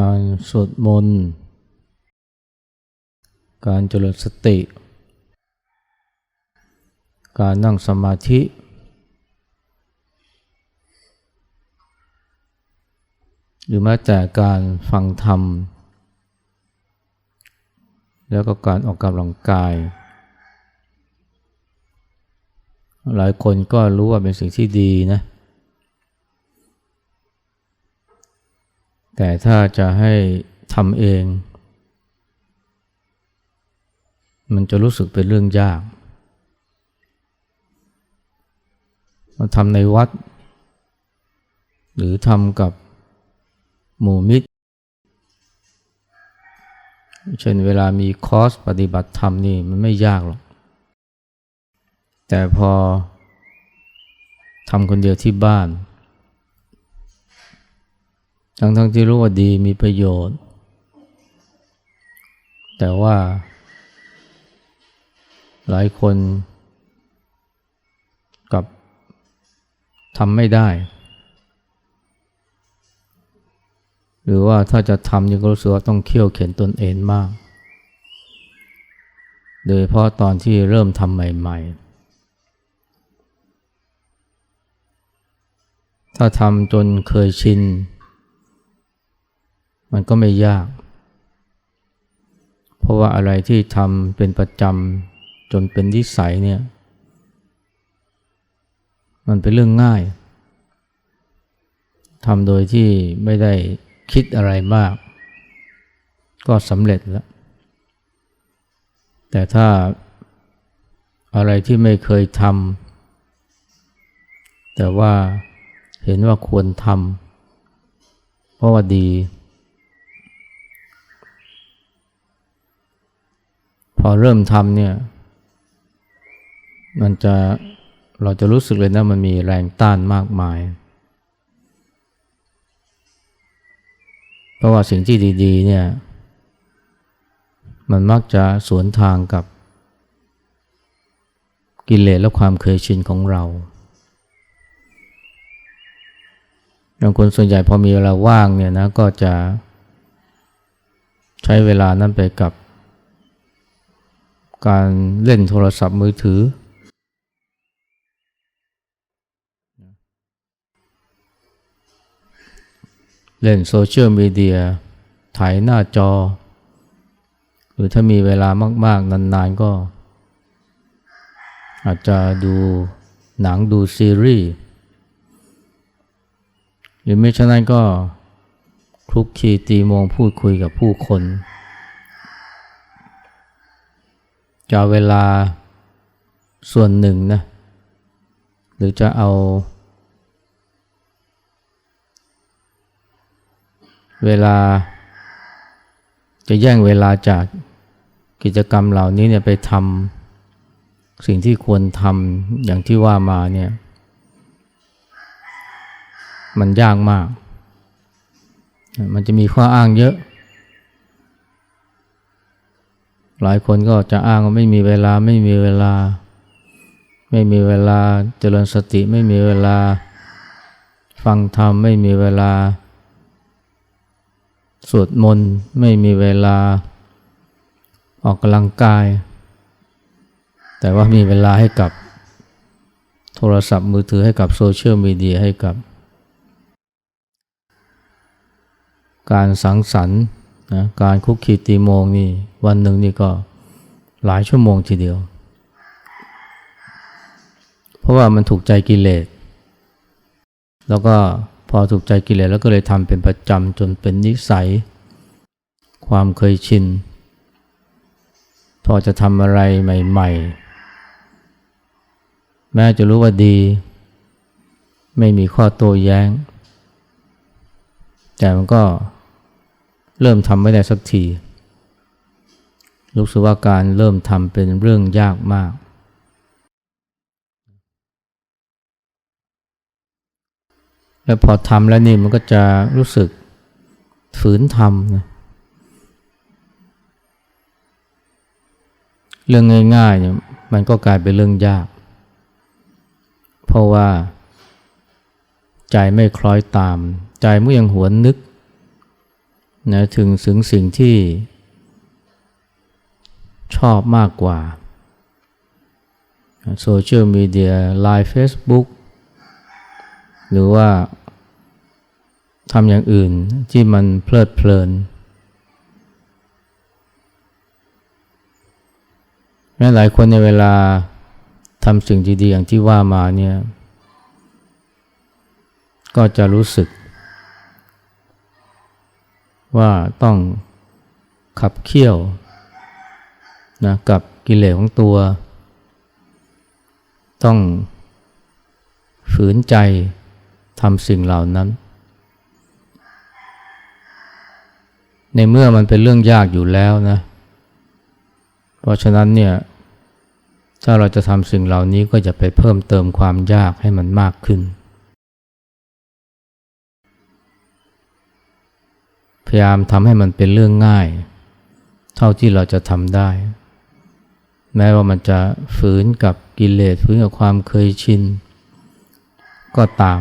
การสวดมนต์ การเจริญสติ การนั่งสมาธิ หรือแม้แต่การฟังธรรม แล้วก็การออกกำลังกาย หลายคนก็รู้ว่าเป็นสิ่งที่ดีนะ แต่ถ้าจะให้ทำเอง มันจะรู้สึกเป็นเรื่องยากมาทำในวัด หรือทำกับหมู่มิตร เช่นเวลามีคอร์สปฏิบัติธรรมนี่มันไม่ยากหรอก แต่พอทำคนเดียวที่บ้าน ทั้งทั้งที่รู้ว่าดีมีประโยชน์ แต่ว่า หลายคนกับทำไม่ได้ หรือว่าถ้าจะทำยังก็รู้สึกว่าต้องเคี่ยวเข็นตนเองมาก โดยเพราะตอนที่เริ่มทำใหม่ ๆถ้าทำจนเคยชิน มันก็ไม่ยาก เพราะว่าอะไรที่ทำเป็นประจำจนเป็นนิสัยเนี่ย มันเป็นเรื่องง่ายทำโดยที่ไม่ได้คิดอะไรมาก ก็สำเร็จแล้ว แต่ถ้าอะไรที่ไม่เคยทำแต่ว่าเห็นว่าควรทำเพราะว่าดี พอเริ่มทำเนี่ยมันจะเราจะรู้สึกเลยนะมันมีแรงต้านมากมาย เพราะว่าสิ่งที่ดีๆเนี่ยมันมักจะสวนทางกับกิเลสและความเคยชินของเราบางคนส่วนใหญ่พอมีเวลาว่างเนี่ยนะก็จะใช้เวลานั้นไปกับ การเล่นโทรศัพท์มือถือ เล่นโซเชียลมีเดียถ่ายหน้าจอ หรือถ้ามีเวลามาก ๆ นาน ๆ ก็ อาจจะดูหนังดูซีรีส์หรือไม่ฉะนั้นก็คลุกคลีตีมองพูดคุยกับผู้คน จะเเวลาส่วนหนึ่งนะหรือจะเอา เวลาจะแย่งเวลาจากกิจกรรมเหล่านี้เนี่ยไปทำสิ่งที่ควรทำอย่างที่ว่ามาเนี่ยมันยากมาก มันจะมีข้ออ้างเยอะ หลายคนก็จะอ้างว่าไม่มีเวลาไม่มีเวลา ไม่มีเวลาเจริญสติไม่มีเวลา ฟังธรรมไม่มีเวลา สวดมนต์ไม่มีเวลา ออกกำลังกาย แต่ว่ามีเวลาให้กับโทรศัพท์มือถือให้กับโซเชียลมีเดียให้กับ การสังสรรค์ นะการคุกคีตีโมงนี่วันหนึ่งนี่ก็หลายชั่วโมงทีเดียว เพราะว่ามันถูกใจกิเลส แล้วก็พอถูกใจกิเลสแล้วก็เลยทำเป็นประจำจนเป็นนิสัย ความเคยชิน พอจะทำอะไรใหม่ ๆ แม้จะรู้ว่าดี ไม่มีข้อโต้แย้ง แต่มันก็ เริ่มทำไม่ได้สักทีรู้สึกว่าการเริ่มทำเป็นเรื่องยากมาก แล้วพอทำแล้วนี่มันก็จะรู้สึกฝืนทำนะเรื่องง่ายๆเนี่ยมันก็กลายเป็นเรื่องยาก เพราะว่า ใจไม่คล้อยตาม ใจมื่อยังหวนนึก นะถึงถึงสิ่งที่ชอบมากกว่าโซเชียลมีเดียไลน์เฟซบุ๊กหรือว่าทำอย่างอื่นที่มันเพลิดเพลินแม้หลายคนในเวลาทำสิ่งดีๆอย่างที่ว่ามาเนี่ย ก็จะรู้สึก ว่าต้องขับเคี่ยวนะกับกิเลสของตัว ต้องฝืนใจทำสิ่งเหล่านั้น ในเมื่อมันเป็นเรื่องยากอยู่แล้วนะ เพราะฉะนั้นเนี่ยถ้าเราจะทำสิ่งเหล่านี้ก็จะไปเพิ่มเติมความยากให้มันมากขึ้น ยายามทำให้มันเป็นเรื่องง่าย เท่าที่เราจะทำได้ แม้ว่ามันจะฝืนกับกิเลสฝืนกับความเคยชิน ก็ตาม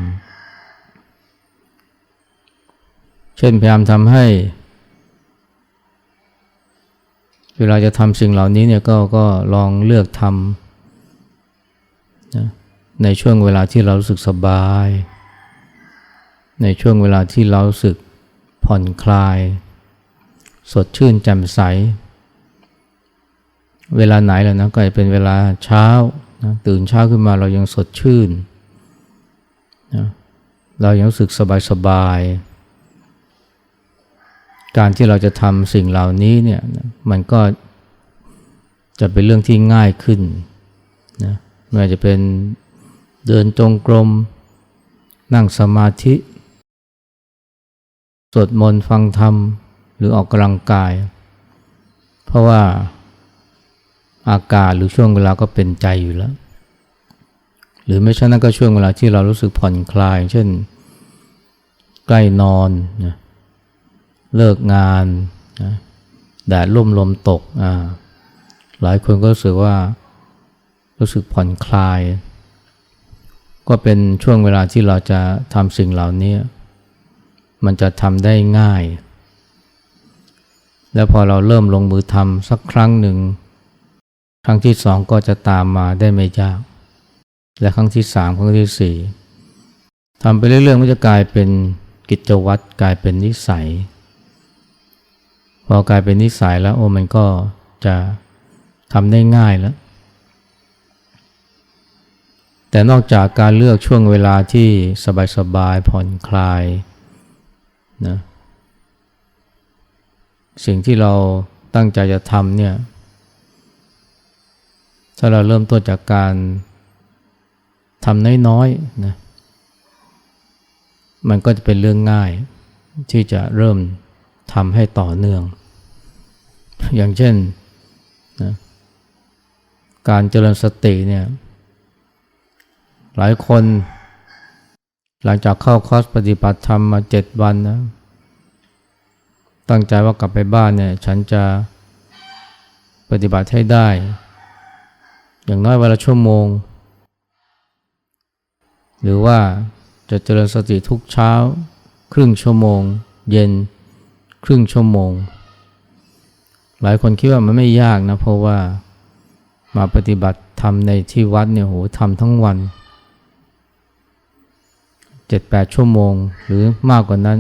เช่นพยายามทำให้ เวลาจะทำสิ่งเหล่านี้เนี่ยก็ก็ลองเลือกทำนะในช่วงเวลาที่เรารู้สึกสบาย ในช่วงเวลาที่เรารู้สึก ผ่อนคลาย สดชื่นแจ่มใส เวลาไหนแล้วนะก็จะเป็นเวลาเช้านะตื่นเช้าขึ้นมาเรายังสดชื่นนะเรายังรู้สึกสบายสบายการที่เราจะทำสิ่งเหล่านี้เนี่ยมันก็จะเป็นเรื่องที่ง่ายขึ้นนะไม่ว่าจะเป็นเดินจงกรม นั่งสมาธิ สวดมนต์ฟังธรรม หรือออกกำลังกาย เพราะว่าอากาศหรือช่วงเวลาก็เป็นใจอยู่แล้ว หรือไม่ใช่นั้นก็ช่วงเวลาที่เรารู้สึกผ่อนคลาย เช่น ใกล้นอนนะเลิกงานนะแดดร่มลมตกอ่าหลายคนก็รู้สึกว่ารู้สึกผ่อนคลาย ก็เป็นช่วงเวลาที่เราจะทำสิ่งเหล่านี้ มันจะทำได้ง่าย แล้วพอเราเริ่มลงมือทำสักครั้งหนึ่ง ครั้งที่สองก็จะตามมาได้ไม่ยาก และครั้งที่สามครั้งที่สี่ทำไปเรื่อยๆมันจะกลายเป็นกิจวัตรกลายเป็นนิสัย พอกลายเป็นนิสัยแล้วโอ้มันก็จะทำได้ง่ายแล้ว แต่นอกจากการเลือกช่วงเวลาที่สบายๆผ่อนคลาย นะสิ่งที่เราตั้งใจจะทำเนี่ยถ้าเราเริ่มต้นจากการทำน้อยๆนะมันก็จะเป็นเรื่องง่ายที่จะเริ่มทำให้ต่อเนื่อง อย่างเช่นนะการเจริญสติเนี่ยหลายคน หลังจากเข้าคอร์สปฏิบัติธรรมมาเจ็ดวันนะ ตั้งใจว่ากลับไปบ้านเนี่ยฉันจะปฏิบัติให้ได้ อย่างน้อยวันละชั่วโมง หรือว่าจะเจริญสติทุกเช้า ครึ่งชั่วโมง เย็น ครึ่งชั่วโมง หลายคนคิดว่ามันไม่ยากนะ เพราะว่ามาปฏิบัติทำในที่วัดเนี่ยโหทำทั้งวัน เจ็ดแปดชั่วโมงหรือมากกว่านั้น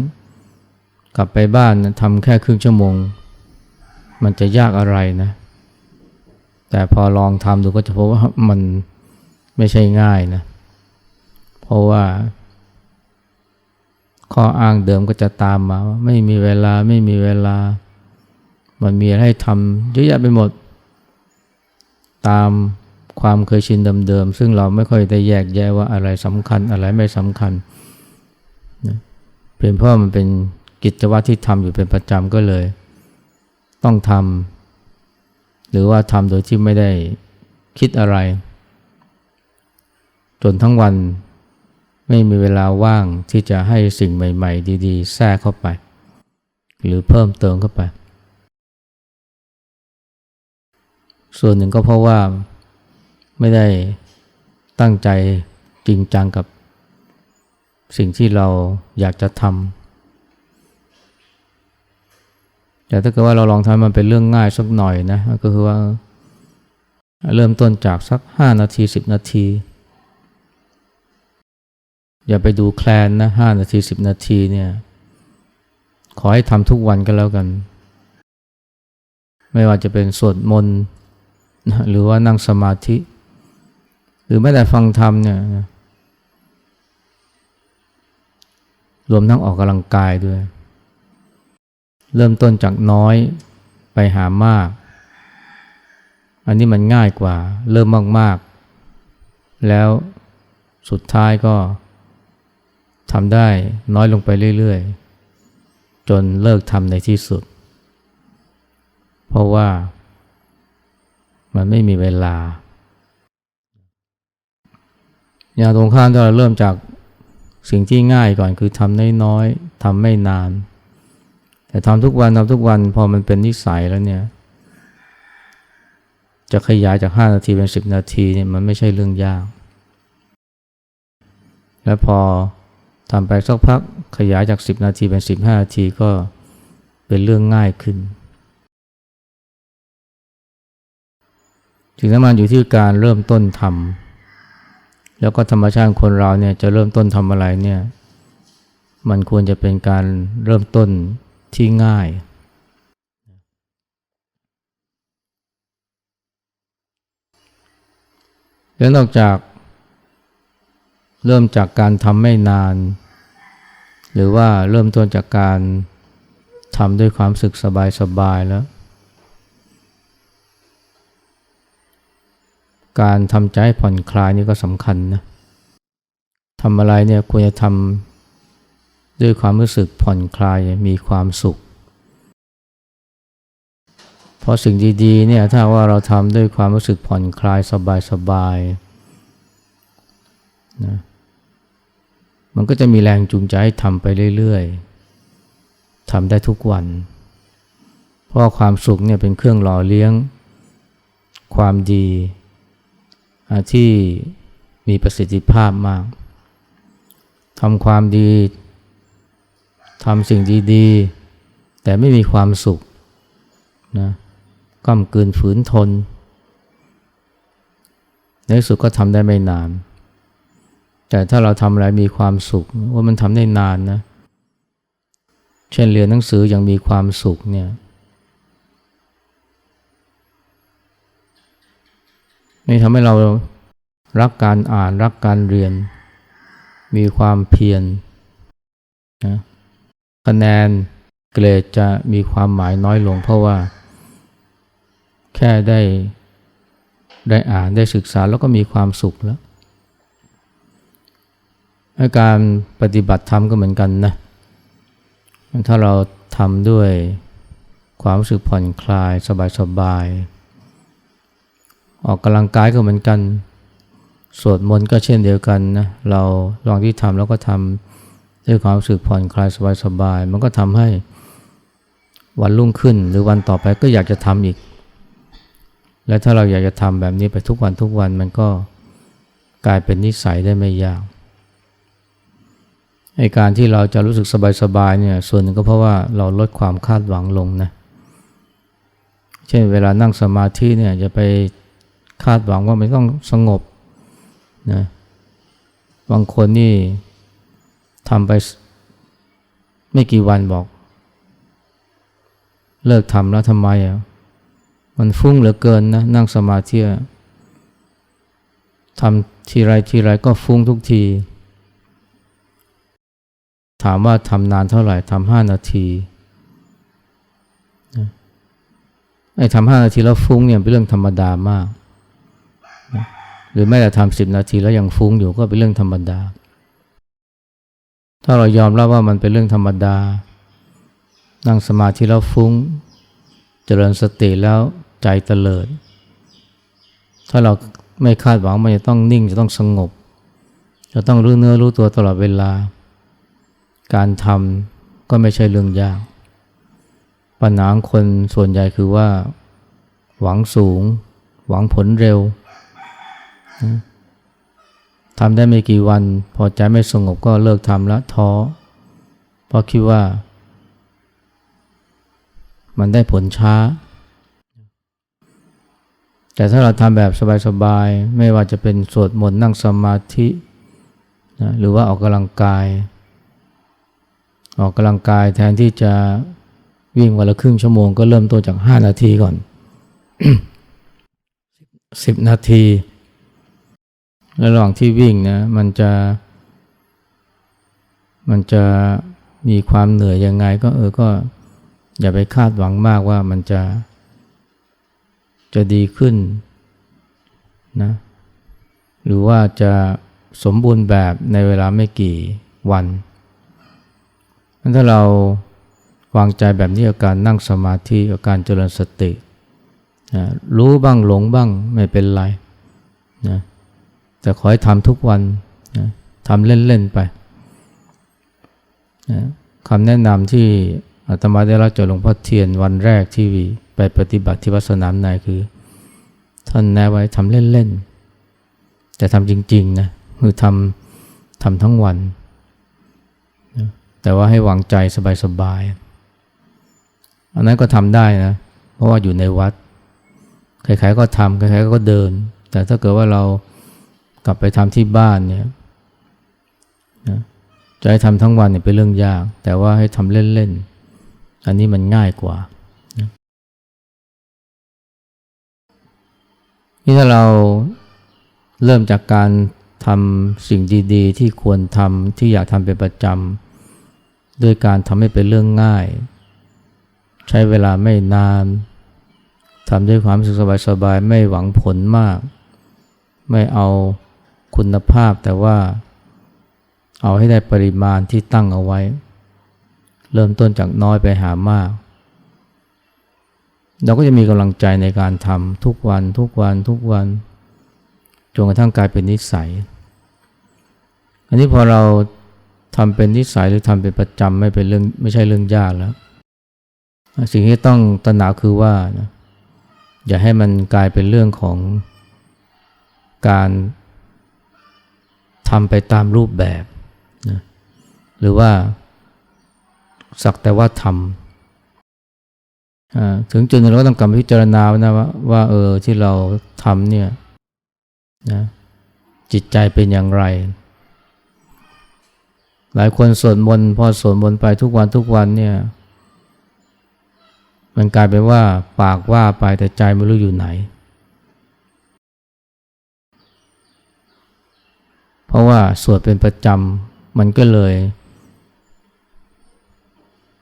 กลับไปบ้านนะทำแค่ครึ่งชั่วโมง มันจะยากอะไรนะ แต่พอลองทำดูก็จะพบว่ามันไม่ใช่ง่ายนะ เพราะว่า ข้ออ้างเดิมก็จะตามมาว่าไม่มีเวลาไม่มีเวลา มันมีอะไรให้ทำเยอะแยะไปหมด ตาม ความเคยชินเดิมๆซึ่งเราไม่ค่อยได้แยกแยะว่าอะไรสำคัญอะไรไม่สำคัญนะเป็นเพราะมันเป็นกิจวัตรที่ทำอยู่เป็นประจำก็เลย ต้องทำหรือว่าทำโดยที่ไม่ได้คิดอะไร จนทั้งวันไม่มีเวลาว่างที่จะให้สิ่งใหม่ ๆ ดีๆ แทรกเข้าไป หรือเพิ่มเติมเข้าไป ส่วนหนึ่งก็เพราะว่า ไม่ได้ตั้งใจจริงจังกับสิ่งที่เราอยากจะทำแต่ถ้าเกิดว่าเราลองทำมันเป็นเรื่องง่ายสักหน่อยนะก็คือว่าเริ่มต้นจากสักห้านาทีสิบนาที อย่าไปดูแคลนนะห้านาทีสิบนาทีเนี่ยขอให้ทำทุกวันก็แล้วกัน ไม่ว่าจะเป็นสวดมนต์หรือว่านั่งสมาธิ รือแม้แต่ฟังธรรมเนี่ยรวมทั้งออกกำลังกายด้วย เริ่มต้นจากน้อยไปหามาก อันนี้มันง่ายกว่า เริ่มมากๆ แล้วสุดท้ายก็ทำได้น้อยลงไปเรื่อยๆ จนเลิกทำในที่สุด เพราะว่ามันไม่มีเวลา อย่างตรงข้ามถ้าเราเริ่มจากสิ่งที่ง่ายก่อนคือทำน้อยๆทำไม่นาน แต่ทำทุกวันทำทุกวันพอมันเป็นนิสัยแล้วเนี่ยจะขยายจาก 5 นาทีเป็น 10 นาทีเนี่ยมันไม่ใช่เรื่องยาก และพอทำไปสักพักขยายจาก 10 นาทีเป็น 15 นาทีก็เป็นเรื่องง่ายขึ้นสิ่งสำคัญอยู่ที่การเริ่มต้นทำ แล้วก็ธรรมชาติคนเราเนี่ยจะเริ่มต้นทำอะไรเนี่ย มันควรจะเป็นการเริ่มต้นที่ง่าย แล้วนอกจาก เริ่มจากการทำไม่นาน หรือว่าเริ่มต้นจากการทำด้วยความสึกสบายๆแล้ว การทำใจให้ผ่อนคลายนี่ก็สำคัญนะทำอะไรเนี่ยควรจะทำด้วยความรู้สึกผ่อนคลายมีความสุข เพราะสิ่งดีๆเนี่ยถ้าว่าเราทำด้วยความรู้สึกผ่อนคลายสบายๆนะมันก็จะมีแรงจูงใจให้ทำไปเรื่อยๆทำได้ทุกวัน เพราะความสุขเนี่ยเป็นเครื่องหล่อเลี้ยงความดี ที่มีประสิทธิภาพมากทำความดีทำสิ่งดีๆ แต่ไม่มีความสุขนะก้มกืนฝืนทน ในที่สุดก็ทำได้ไม่นาน แต่ถ้าเราทำอะไรมีความสุขว่ามันทำได้นานนะ เช่นเรียนหนังสืออยังมีความสุขเนี่ย นี่ทำให้เรารักการอ่านรักการเรียน มีความเพียรนะคะแนนเกรดจะมีความหมายน้อยลง เพราะว่า แค่ได้ได้อ่านได้ศึกษาแล้วก็มีความสุขแล้วการปฏิบัติธรรมก็เหมือนกันนะถ้าเราทำด้วยความรู้สึกผ่อนคลายสบายๆ ออกกำลังกายก็เหมือนกัน สวดมนต์ก็เช่นเดียวกันนะ เราลองที่ทำแล้วก็ทำด้วยความรู้สึกผ่อนคลายสบายๆมันก็ทำให้วันรุ่งขึ้น หรือวันต่อไปก็อยากจะทำอีก และถ้าเราอยากจะทำแบบนี้ไปทุกวันทุกวันมันก็กลายเป็นนิสัยได้ไม่ยากไอการที่เราจะรู้สึกสบายๆเนี่ยส่วนหนึ่งก็เพราะว่าเราลดความคาดหวังลงนะ เช่นเวลานั่งสมาธิเนี่ยจะไป คาดหวังว่ามันต้องสงบนะบางคนนี่ทำไปไม่กี่วันบอก เลิกทำแล้วทำไมอะมันฟุ้งเหลือเกินนะนั่งสมาธิทำทีไรทีไรก็ฟุ้งทุกที ถามว่าทำนานเท่าไหร่ทำห้านาทีไอ้ทำห้านาทีแล้วฟุ้งเนี่ยเป็นเรื่องธรรมดามาก หรือแม้แต่ทำสิบนาทีแล้วยังฟุ้งอยู่ก็เป็นเรื่องธรรมดา ถ้าเรายอมรับว่ามันเป็นเรื่องธรรมดา นั่งสมาธิแล้วฟุ้ง เจริญสติแล้วใจเตลิด ถ้าเราไม่คาดหวังมันจะต้องนิ่งจะต้องสงบ จะต้องรู้เนื้อรู้ตัวตลอดเวลา การทำก็ไม่ใช่เรื่องยาก ปัญหาคนส่วนใหญ่คือว่า หวังสูง หวังผลเร็ว ทำได้ไม่กี่วัน พอใจไม่สงบก็เลิกทำแล้วท้อ เพราะคิดว่ามมันได้ผลช้า แต่ถ้าเราทำแบบสบายๆ ไม่ว่าจะเป็นสวดมนต์นั่งสมาธินะหรือว่าออกกำลังกาย ออกกำลังกายแทนที่จะวิ่งวันละครึ่งชั่วโมงก็เริ่มต้นจาก 5 นาทีก่อน 10 นาที แล้วระหว่างที่วิ่งนะมันจะ มันจะมีความเหนื่อยยังไงก็เออก็ อย่าไปคาดหวังมากว่ามันจะ จะดีขึ้นนะหรือว่าจะสมบูรณ์แบบในเวลาไม่กี่วันถ้าเราวางใจแบบนี้กับการนั่งสมาธิกับการเจริญสตินะรู้บ้างหลงบ้างไม่เป็นไรนะ แต่ขอให้ทำทุกวันนะทำเล่น ๆ ไปนะคำแนะนำที่อาตมาได้รับจากหลวงพ่อเทียนวันแรกที่ไปปฏิบัติที่วัดสนามนายคือ ท่านแนะไว้ทำเล่น ๆ แต่ทำจริง ๆ นะคือทำทำทั้งวันนะแต่ว่าให้วางใจสบาย ๆ อันนั้นก็ทำได้นะ เพราะว่าอยู่ในวัด ใครๆก็ทำใครๆก็เดิน แต่ถ้าเกิดว่าเรา กลับไปทำที่บ้านเนี่ยนะจะให้ทำทั้งวันเนี่ยเป็นเรื่องยาก แต่ว่าให้ทำเล่นๆ อันนี้มันง่ายกว่านะนี่ถ้าเราเริ่มจากการทำสิ่งดีๆ ที่ควรทำที่อยากทำเป็นประจำด้วยการทำให้เป็นเรื่องง่าย ใช้เวลาไม่นานทำด้วยความสึกสบายๆไม่หวังผลมาก ไม่เอา คุณภาพแต่ว่าเอาให้ได้ปริมาณที่ตั้งเอาไว้ เริ่มต้นจากน้อยไปหามาก เราก็จะมีกำลังใจในการทำทุกวันทุกวันทุกวันจนกระทั่งกลายเป็นนิสัย อันนี้พอเราทำเป็นนิสัยหรือทำเป็นประจำไม่เป็นเรื่องไม่ใช่เรื่องยากแล้ว สิ่งที่ต้องตระหนักคือว่านะอย่าให้มันกลายเป็นเรื่องของการ ทำไปตามรูปแบบนะหรือว่าสักแต่ว่าทำถึงจุดหนึ่งเราก็ต้องกลับพิจารณานะว่าว่าเออที่เราทำเนี่ยนะจิตใจเป็นอย่างไร หลายคนสวดมนต์พอสวดมนต์ไปทุกวันทุกวันเนี่ย มันกลายเป็นว่าปากว่าไปแต่ใจไม่รู้อยู่ไหน เพราะว่าสวดเป็นประจำมันก็เลย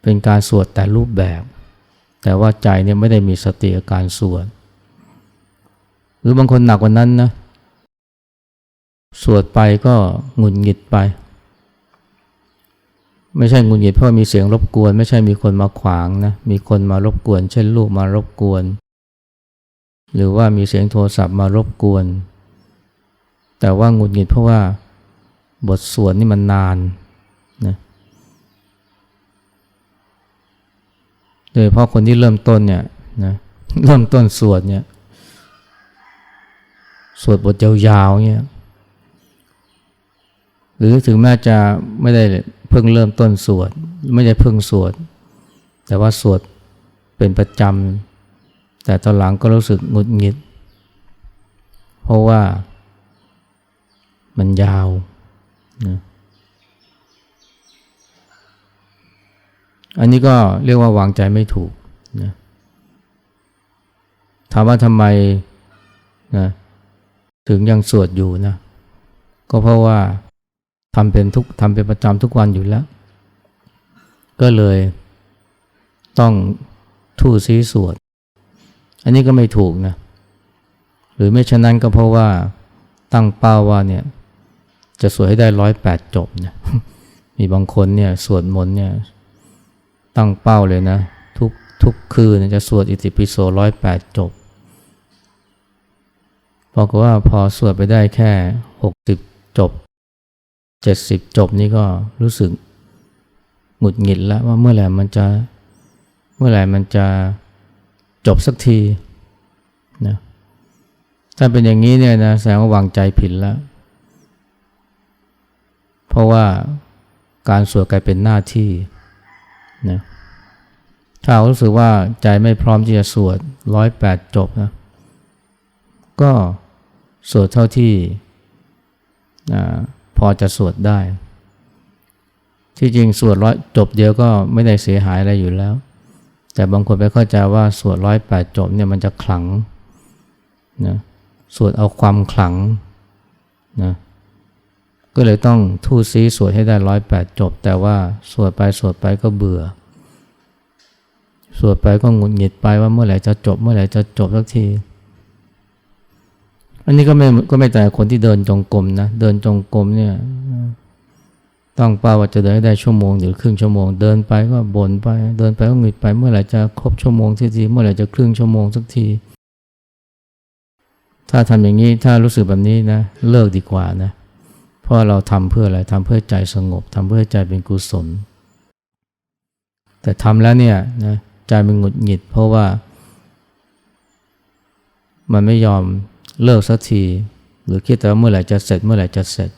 เป็นการสวดแต่รูปแบบ แต่ว่าใจเนี่ยไม่ได้มีสติกับการสวด หรือบางคนหนักกว่านั้นนะสวดไปก็หงุดหงิดไป ไม่ใช่หงุดหงิดเพราะมีเสียงรบกวน ไม่ใช่มีคนมาขวางนะมีคนมารบกวน เช่นลูกมารบกวน หรือว่ามีเสียงโทรศัพท์มารบกวน แต่ว่าหงุดหงิดเพราะว่าบทสวดนี่มันนานนะโดยเพราะคนที่เริ่มต้นเนี่ยนะเริ่มต้นสวดเนี่ยสวดบทยาวๆเนี่ยหรือถึงแม้จะไม่ได้เพิ่งเริ่มต้นสวด ไม่ได้เพิ่งสวด แต่ว่าสวดเป็นประจำแต่ตอนหลังก็รู้สึกหงุดหงิด เพราะว่า มันยาวนะอันนี้ก็เรียกว่าวางใจไม่ถูกนะถามว่าทำไมนะถึงยังสวดอยู่นะ ก็เพราะว่าทำเป็นทุกทำเป็นประจำทุกวันอยู่แล้ว ก็เลยต้องทู่ซีสวด อันนี้ก็ไม่ถูกนะ หรือไม่ฉะนั้นก็เพราะว่าตั้งเป้าว่าเนี่ย จะสวดให้ได้ร้อยแปดจบเนี่ยมีบางคนเนี่ยสวดมนต์เนี่ยตั้งเป้าเลยนะ ทุกทุกคืนจะสวดอิติปิโสร้อยแปดจบบอกว่าพอสวดไปได้แค่หกสิบจบเจ็ดสิบจบนี่ก็รู้สึกหงุดหงิดแล้วว่าเมื่อไหร่มันจะเมื่อไหร่มันจะจบสักทีนะถ้าเป็นอย่างนี้เนี่ยนะแสดงว่าวางใจผิดแล้ว เพราะว่าการสวดกลายเป็นหน้าที่นะถ้ารู้สึกว่าใจไม่พร้อมที่จะสวดร้อยแปดจบนะก็สวดเท่าที่พอจะสวดได้ ที่จริงสวดร้อยจบเดียวก็ไม่ได้เสียหายอะไรอยู่แล้ว แต่บางคนไปเข้าใจว่าสวดร้อยแปดจบเนี่ยมันจะขลังนะสวดเอาความขลังนะ ก็เลยต้องทู่ซีสวดให้ได้ร้อยแปดจบ แต่ว่าสวดไปสวดไปก็เบื่อ สวดไปก็หงุดหงิดไปว่าเมื่อไหร่จะจบ เมื่อไหร่จะจบสักที อันนี้ก็ไม่ก็ไม่แต่คนที่เดินจงกรมนะ เดินจงกรมเนี่ยต้องเป้าว่าจะเดินให้ได้ชั่วโมงหรือครึ่งชั่วโมง เดินไปก็บ่นไป เดินไปก็หงุดไป เมื่อไหร่จะครบชั่วโมงสักที เมื่อไหร่จะครึ่งชั่วโมงสักที ถ้าทำอย่างนี้ถ้ารู้สึกแบบนี้นะ เลิกดีกว่านะเราะเราทำเพื่ออะไรทำเพื่อใจสงบทำเพื่อใจเป็นกุศล แต่ทำแล้วเนี่ยนะใจมันหงุดหงิด เพราะว่า มันไม่ยอมเลิกสักที หรือคิดแต่ว่าเมื่อไหร่จะเสร็จเมื่อไหร่จะเสร็จ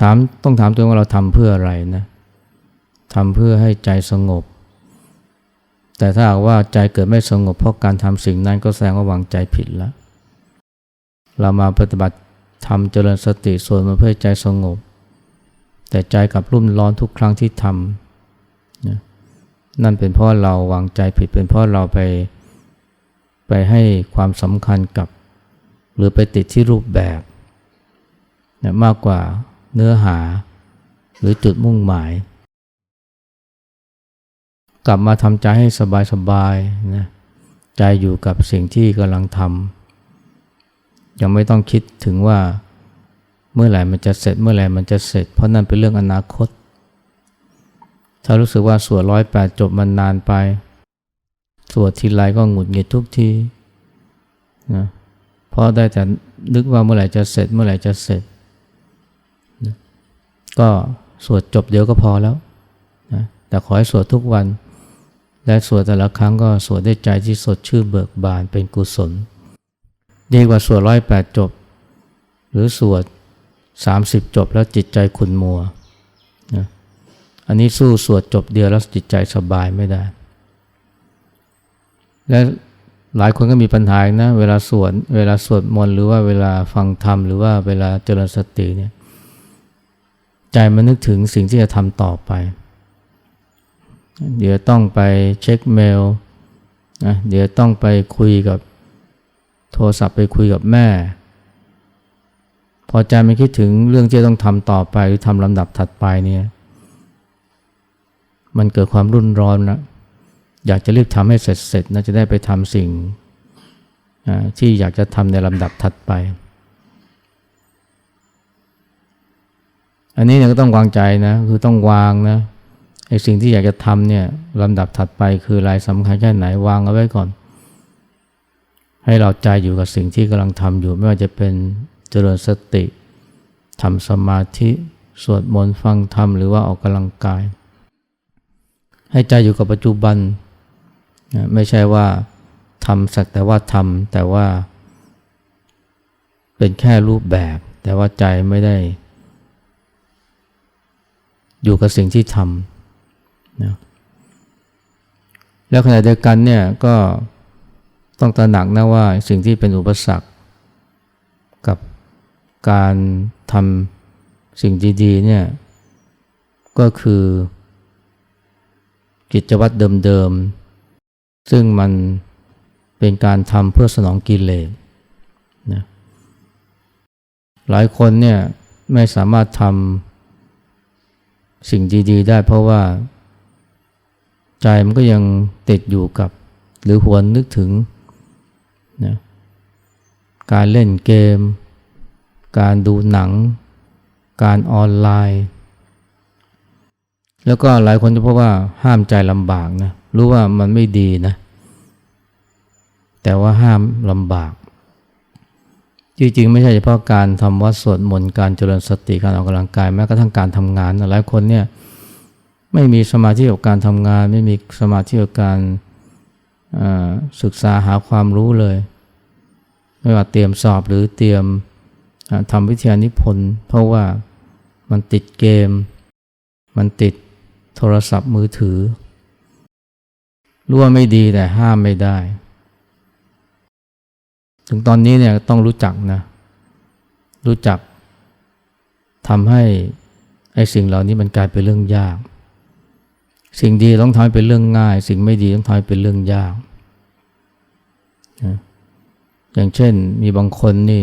ถามต้องถามตัวเองว่าเราทำเพื่ออะไรนะทำเพื่อให้ใจสงบ แต่ถ้าหากว่าใจเกิดไม่สงบเพราะการทำสิ่งนั้นก็แสดงว่าวางใจผิดแล้วเรามาปฏิบัติ ทำเจริญสติส่วนมาเพื่อใจสงบ แต่ใจกับรุ่มร้อนทุกครั้งที่ทำนะนั่นเป็นเพราะเราวางใจผิดเป็นเพราะเราไป ไปให้ความสำคัญกับ หรือไปติดที่รูปแบบนะมากกว่าเนื้อหาหรือจุดมุ่งหมาย กลับมาทำใจให้สบายๆนะใจอยู่กับสิ่งที่กำลังทำ ยังไม่ต้องคิดถึงว่าเมื่อไหร่มันจะเสร็จเมื่อไหร่มันจะเสร็จ เพราะนั่นเป็นเรื่องอนาคต ถ้ารู้สึกว่าสวดร้อยแปดจบมันนานไป สวดทีไรก็หงุดหงิดทุกทีนะเพราะได้แต่นึกว่าเมื่อไหร่จะเสร็จเมื่อไหร่จะเสร็จนะก็สวดจบเดี๋ยวก็พอแล้วนะแต่ขอให้สวดทุกวัน และสวดแต่ละครั้งก็สวดได้ใจที่สดชื่นเบิกบานเป็นกุศล ดีกว่าสวดร้อยแปดจบ หรือสวดสามสิบจบแล้วจิตใจขุนมัวนะอันนี้สู้สวดจบเดียวแล้วจิตใจสบายไม่ได้ และหลายคนก็มีปัญหานะเวลาสวดเวลาสวดมนต์หรือว่าเวลาฟังธรรมหรือว่าเวลาเจริญสติเนี่ยใจมันนึกถึงสิ่งที่จะทำต่อไป เดี๋ยวต้องไปเช็คเมลนะเดี๋ยวต้องไปคุยกับ โทรศัพท์ไปคุยกับแม่ พอใจไม่คิดถึงเรื่องที่ต้องทำต่อไปหรือทำลำดับถัดไปเนี่ยมันเกิดความรุ่นร้อนนะอยากจะรีบทำให้เสร็จเสร็จนะจะได้ไปทำสิ่งที่อยากจะทำในลำดับถัดไป อันนี้เนี่ยก็ต้องวางใจนะ คือต้องวางนะไอ้สิ่งที่อยากจะทำเนี่ยลำดับถัดไปคือรายสำคัญแค่ไหนวางเอาไว้ก่อน ให้เราใจอยู่กับสิ่งที่กำลังทำอยู่ ไม่ว่าจะเป็นเจริญสติทำสมาธิสวดมนต์ฟังธรรมหรือว่าออกกำลังกาย ให้ใจอยู่กับปัจจุบัน ไม่ใช่ว่าทำสักแต่ว่าทำแต่ว่า เป็นแค่รูปแบบ แต่ว่าใจไม่ได้ อยู่กับสิ่งที่ทำนะแล้วขณะเดียวกันเนี่ยก็ ต้องตระหนักนะว่าสิ่งที่เป็นอุปสรรค กับการทำสิ่งดีๆเนี่ยก็คือกิจวัตรเดิมๆ ซึ่งมันเป็นการทำเพื่อสนองกิเลสนะหลายคนเนี่ยไม่สามารถทำสิ่งดีๆ ได้เพราะว่า ใจมันก็ยังติดอยู่กับ หรือหวนนึกถึง นะการเล่นเกม การดูหนัง การออนไลน์ แล้วก็หลายคนจะพบว่าห้ามใจลำบากนะรู้ว่ามันไม่ดีนะ แต่ว่าห้ามลำบาก จริงๆ ไม่ใช่เฉพาะการทำวัดสวดมนต์การเจริญสติการออกกำลังกายแม้กระทั่งการทำงานหลายคนเนี่ยไม่มีสมาธิกับการทำงาน ไม่มีสมาธิกับการ ศึกษาหาความรู้เลย ไม่ว่าเตรียมสอบหรือเตรียมทำวิทยานิพนธ์เพราะว่ามันติดเกม มันติดโทรศัพท์มือถือรู้ว่าไม่ดีแต่ห้ามไม่ได้ ถึงตอนนี้เนี่ยต้องรู้จักนะ รู้จักทำให้ไอ้สิ่งเหล่านี้มันกลายเป็นเรื่องยาก สิ่งดีต้องทำเป็นเรื่องง่าย สิ่งไม่ดีต้องทำเป็นเรื่องยากนะอย่างเช่นมีบางคนนี่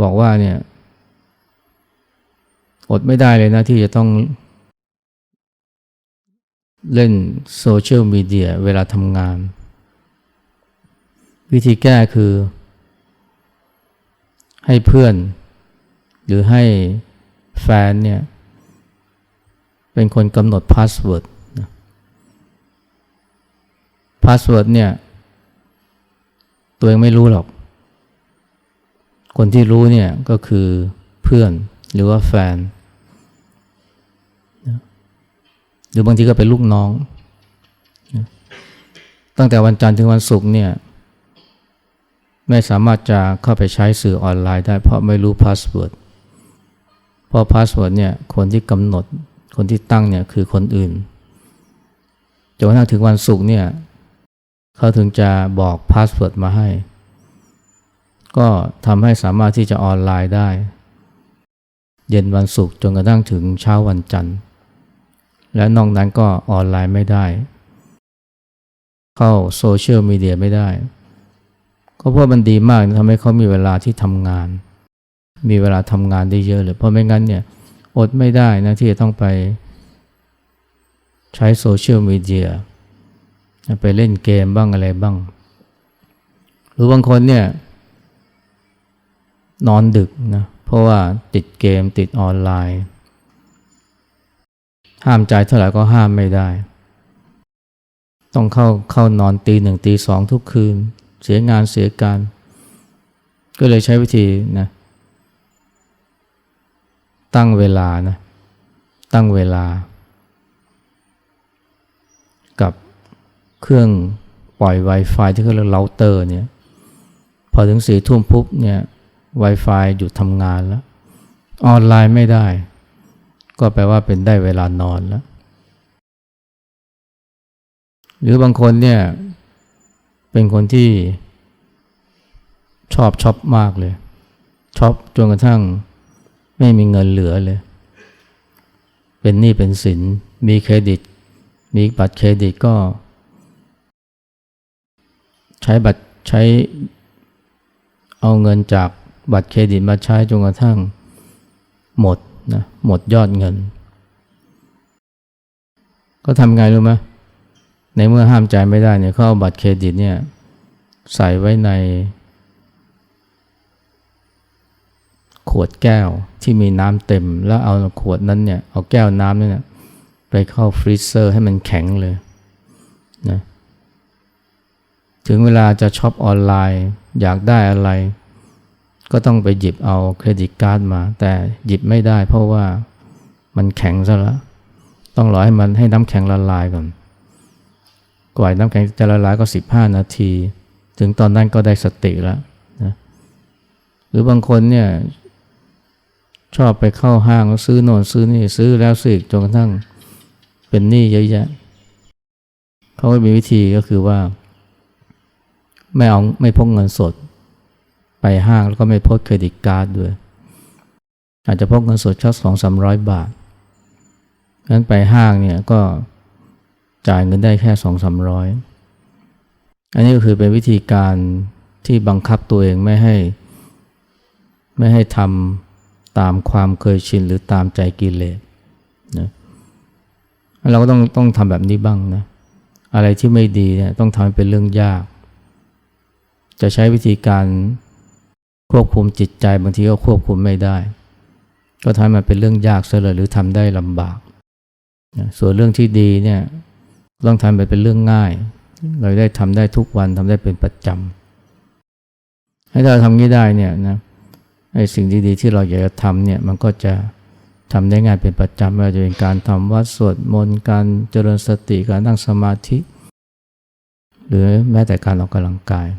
บอกว่าเนี่ย อดไม่ได้เลยนะที่จะต้อง เล่นโซเชียลมีเดียเวลาทำงาน วิธีแก้คือ ให้เพื่อน หรือให้แฟนเนี่ย เป็นคนกำหนดพาสเวิร์ดพาสเวิร์ดเนี่ย ตัวเองไม่รู้หรอก คนที่รู้เนี่ยก็คือเพื่อนหรือว่าแฟน หรือบางทีก็เป็นลูกน้อง ตั้งแต่วันจันทร์ถึงวันศุกร์เนี่ยไม่สามารถจะเข้าไปใช้สื่อออนไลน์ได้เพราะไม่รู้พาสเวิร์ดเพราะพาสเวิร์ดเนี่ยคนที่กำหนด คนที่ตั้งเนี่ยคือคนอื่นจนกระทั่งถึงวันศุกร์เนี่ยเขาถึงจะบอกพาสเวิร์ดมาให้ ก็ทำให้สามารถที่จะออนไลน์ได้ เย็นวันศุกร์จนกระทั่งถึงเช้าวันจันทร์ และนอกนั้นก็ออนไลน์ไม่ได้ เข้าโซเชียลมีเดียไม่ได้ก็เพราะมันดีมากทำให้เขามีเวลาที่ทำงาน มีเวลาทำงานได้เยอะเลยเพราะไม่งั้นเนี่ย อดไม่ได้นะที่จะต้องไปใช้โซเชียลมีเดียไปเล่นเกมบ้างอะไรบ้าง หรือบางคนเนี่ย นอนดึกนะเพราะว่าติดเกมติดออนไลน์ ห้ามใจเท่าไหร่ก็ห้ามไม่ได้ ต้องเข้าเข้านอนตีหนึ่งตีสองทุกคืน เสียงานเสียการ ก็เลยใช้วิธีนะ ตั้งเวลานะตั้งเวลา กับเครื่องปล่อย Wi-Fi ที่เขาเรียกเราเตอร์เนี่ยพอถึงสี่ทุ่มปุ๊บเนี่ย Wi-Fi หยุดทำงานแล้ว ออนไลน์ไม่ได้ ก็แปลว่าเป็นได้เวลานอนแล้ว หรือบางคนเนี่ย เป็นคนที่ชอบช็อปมากเลยช็อปจนกระทั่ง ไม่มีเงินเหลือเลย เป็นหนี้เป็นสิน มีเครดิต มีบัตรเครดิตก็ ใช้บัตรใช้เอาเงินจากบัตรเครดิตมาใช้จนกระทั่งหมดนะหมดยอดเงิน ก็ทำไงรู้ไหมในเมื่อห้ามใจไม่ได้เนี่ยเขาเอาบัตรเครดิตเนี่ยใส่ไว้ใน ขวดแก้วที่มีน้ำเต็ม แล้วเอาขวดนั้นเนี่ยเอาแก้วน้ำเนี่ยไปเข้าฟรีเซอร์ให้มันแข็งเลยนะถึงเวลาจะช็อปออนไลน์ อยากได้อะไร ก็ต้องไปหยิบเอาเครดิตการ์ดมา แต่หยิบไม่ได้เพราะว่ามันแข็งซะแล้วต้องรอให้มันให้น้ำแข็งละลายก่อนกว่าน้ำแข็งจะละลายก็ 15 นาที ถึงตอนนั้นก็ได้สติแล้วนะหรือบางคนเนี่ย ชอบไปเข้าห้างซื้อโน่นซื้อนี่ซื้อแล้วซื้ออีกจนกระทั่งเป็นหนี้เยอะแยะเขาก็มีวิธีก็คือว่า ไม่เอาไม่พกเงินสด ไปห้างแล้วก็ไม่พกเครดิตการ์ดด้วย อาจจะพกเงินสดแค่สองสามร้อยบาทงั้นไปห้างเนี่ยก็จ่ายเงินได้แค่สองสามร้อยอันนี้ก็คือเป็นวิธีการที่บังคับตัวเองไม่ให้ ไม่ให้ทำ ตามความเคยชินหรือตามใจกิเลสนะเราก็ต้องต้องทำแบบนี้บ้างนะอะไรที่ไม่ดีเนี่ยต้องทำเป็นเรื่องยาก จะใช้วิธีการควบคุมจิตใจบางทีก็ควบคุมไม่ได้ ก็ทำมันเป็นเรื่องยากเสียเลยหรือทำได้ลำบากนะส่วนเรื่องที่ดีเนี่ยต้องทำไปเป็นเรื่องง่าย เราได้ทำได้ทุกวันทำได้เป็นประจำให้เราทำนี้ได้เนี่ยนะ สิ่งดีๆที่เราอยากจะทำเนี่ยมันก็จะทำได้ง่ายเป็นประจำไม่ว่าจะเป็นการทำวัดสวดมนต์การเจริญสติการนั่งสมาธิ หรือแม้แต่การออกกำลังกาย